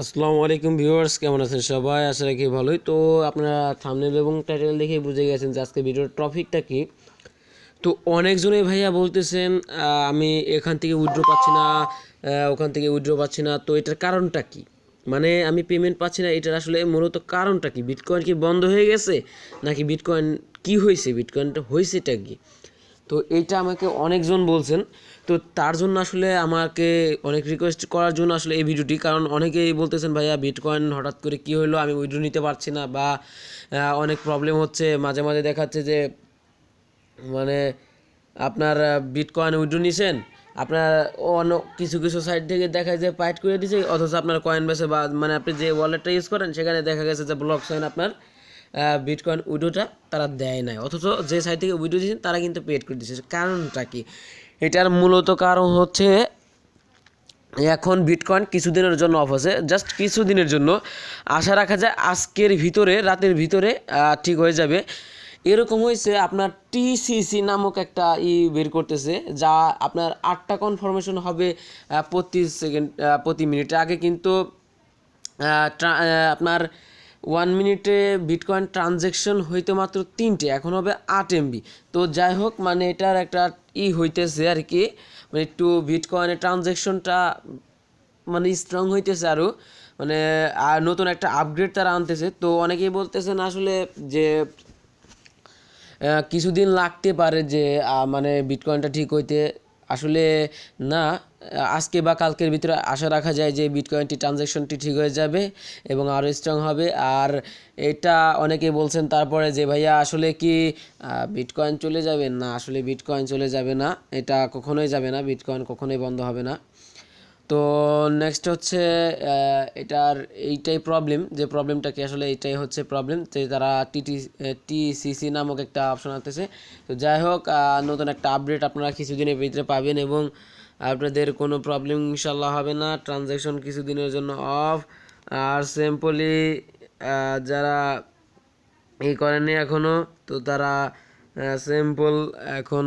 আসসালামু আলাইকুম ভিউয়ার্স, কেমন আছেন সবাই? আশা রাখি ভালোই। তো আপনারা থামনেল এবং টাইটেল দেখে বুঝে গেছেন যে আজকে ভিডিওর টপিকটা কি। তো অনেকজনে ভাইয়া বলতেছেন আমি এখান থেকে উইড্রো পাচ্ছি না ওখান থেকে উইড্রো পাচ্ছি না। তো এটার কারণটা কি? মানে আমি পেমেন্ট পাচ্ছি না, এটার আসলে মূলত কারণটা কি? বিটকয়েন কি বন্ধ হয়ে গেছে? নাকি বিটকয়েন কি হয়েছে? বিটকয়েনটা হয়েছেটা কি? তো এইটা আমাকে অনেকজন বলছেন। তো তার জন্য আসলে আমাকে অনেক রিকোয়েস্ট করার জন্য আসলে এই ভিডিওটি, কারণ অনেকেই বলতেছেন, ভাইয়া বিটকয়েন হঠাৎ করে কি হলো? আমি উইড্রো নিতে পারছি না। বা অনেক প্রবলেম হচ্ছে। মাঝে মাঝে দেখাচ্ছে যে মানে আপনার বিটকয়েন উইড্রো নিছেন। আপনার অন্য কিছু কিছু সাইড থেকে দেখা যায় পাইট করে দিছে, অথচ আপনার কয়েন বেসে বা মানে আপনি যে ওয়ালেটটা ইউজ করেন, সেখানে দেখা গেছে যে ব্লক সাইন আপনার বিটকয়েন উইডোটা তারা দেয় নাই। অথচ যে সাইড থেকে উইডো দিয়েছেন, তারা কিন্তু পেড করে দিয়েছে। কারণটা কি? এটার মূলত কারণ হচ্ছে, এখন বিটকয়েন কিছুদিনের জন্য অফ আছে। জাস্ট কিছুদিনের জন্য। আশা রাখা যায় আজকের ভিতরে, রাতের ভিতরে ঠিক হয়ে যাবে। এরকম হয়েছে, আপনার টিসিসি নামক একটা ই বের করতেছে, যা আপনার আটটা কনফার্মেশন হবে প্রতি সেকেন্ড প্রতি মিনিটে আগে কিন্তু আপনার ওয়ান মিনিটে বিটকয়েন ট্রানজ্যাকশন হইতে মাত্র তিনটে, এখন হবে আট এমবি তো যাই হোক মানে এটার একটা ই হইতেছে আর কি মানে একটু বিটকয়েনের ট্রানজ্যাকশনটা মানে স্ট্রং হইতেছে আরও মানে আর নতুন একটা আপগ্রেড তারা আনতেছে। তো অনেকেই বলতেছেন আসলে যে কিছুদিন লাগতে পারে যে মানে বিটকয়েনটা ঠিক হইতে। আসলে না আজকে বা কালকের ভিতরে আশা রাখা যায় যে বিটকয়েনটি ট্রানজ্যাকশনটি ঠিক হয়ে যাবে এবং আরও স্ট্রং হবে। আর এটা অনেকে বলছেন তারপরে যে, ভাইয়া, আসলে কি বিটকয়েন চলে যাবে? না, আসলে বিটকয়েন চলে যাবে না। এটা কখনোই যাবে না। বিটকয়েন কখনোই বন্ধ হবে না। তো নেক্সট হচ্ছে এটার এইটাই প্রবলেম যে প্রবলেমটা কি আসলে এইটাই হচ্ছে প্রবলেম যে তারা টিটি টিসিসি নামক একটা অপশন আসতেছে তো যাই হোক নতুন একটা আপডেট আপনারা কিছুদিনের ভিতরে পাবেন এবং আপনাদের কোনো প্রবলেম ইনশাল্লাহ হবে না। ট্রানজ্যাকশন কিছুদিনের জন্য অফ আর সিম্পলি যারা এই করেনি এখনও তো তারা সিম্পল এখন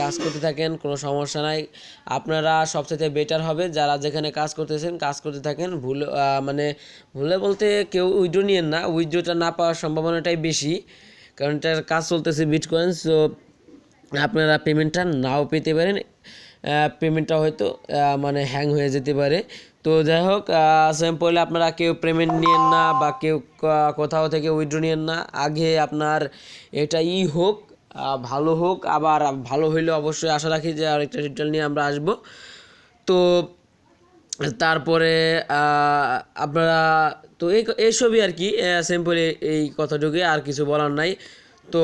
কাজ করতে থাকেন, কোনো সমস্যা নাই। আপনারা সবচেয়ে বেটার হবে যারা যেখানে কাজ করতেছেন, কাজ করতে থাকেন। ভুলে মানে ভুলে বলতে কেউ উইড্রো নিয়েন না। উইড্রোটা না পাওয়ার সম্ভাবনাটাই বেশি, কারণ এটার কাজ চলতেছে বিটকয়েন সো আপনারা পেমেন্টটা নাও পেতে পারেন। পেমেন্টটা হয়তো মানে হ্যাং হয়ে যেতে পারে। তো যাই হোক সিম্পলি আপনারা কেউ পেমেন্ট নিয়েন না বা কেউ কোথাও থেকে উইড্রো নিয়েন না। আগে আপনার এটা ই হোক। ভালো হোক, আবার ভালো হইলে অবশ্যই আশা রাখি যে আরেকটা ডিটেল নিয়ে আমরা আসব। তো তারপরে আপনারা, তো এই এইসবই আর কি সিম্পলি এই কথাটুকুই আর কিছু বলার নাই। তো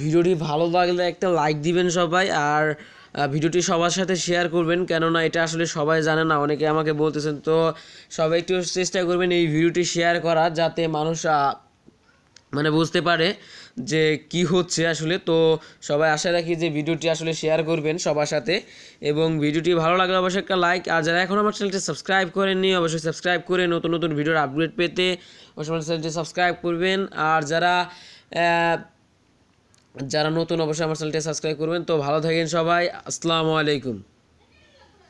ভিডিওটি ভালো লাগলে একটা লাইক দিবেন সবাই, আর ভিডিওটি সবার সাথে শেয়ার করবেন। কেননা এটা আসলে সবাই জানে না, অনেকে আমাকে বলতেছেন, তো সবাই একটু চেষ্টা করবেন এই ভিডিওটি শেয়ার করার, যাতে মানুষ মানে বুঝতে পারে যে কি হচ্ছে আসলে। তো সবাই আশা রাখি যে ভিডিওটি আসলে শেয়ার করবেন সবার সাথে। এবং ভিডিওটি ভালো লাগলে অবশ্যই একটা লাইক আর যারা এখন আমার চ্যানেলটি সাবস্ক্রাইব করেননি, অবশ্যই সাবস্ক্রাইব করে নতুন নতুন ভিডিওর আপডেট পেতে অবশ্যই আমার চ্যানেলটি সাবস্ক্রাইব করবেন। আর যারা যারা নতুন, অবশ্যই আমার চ্যানেলটি সাবস্ক্রাইব করবেন। তো ভালো থাকেন সবাই। আসসালামু আলাইকুম।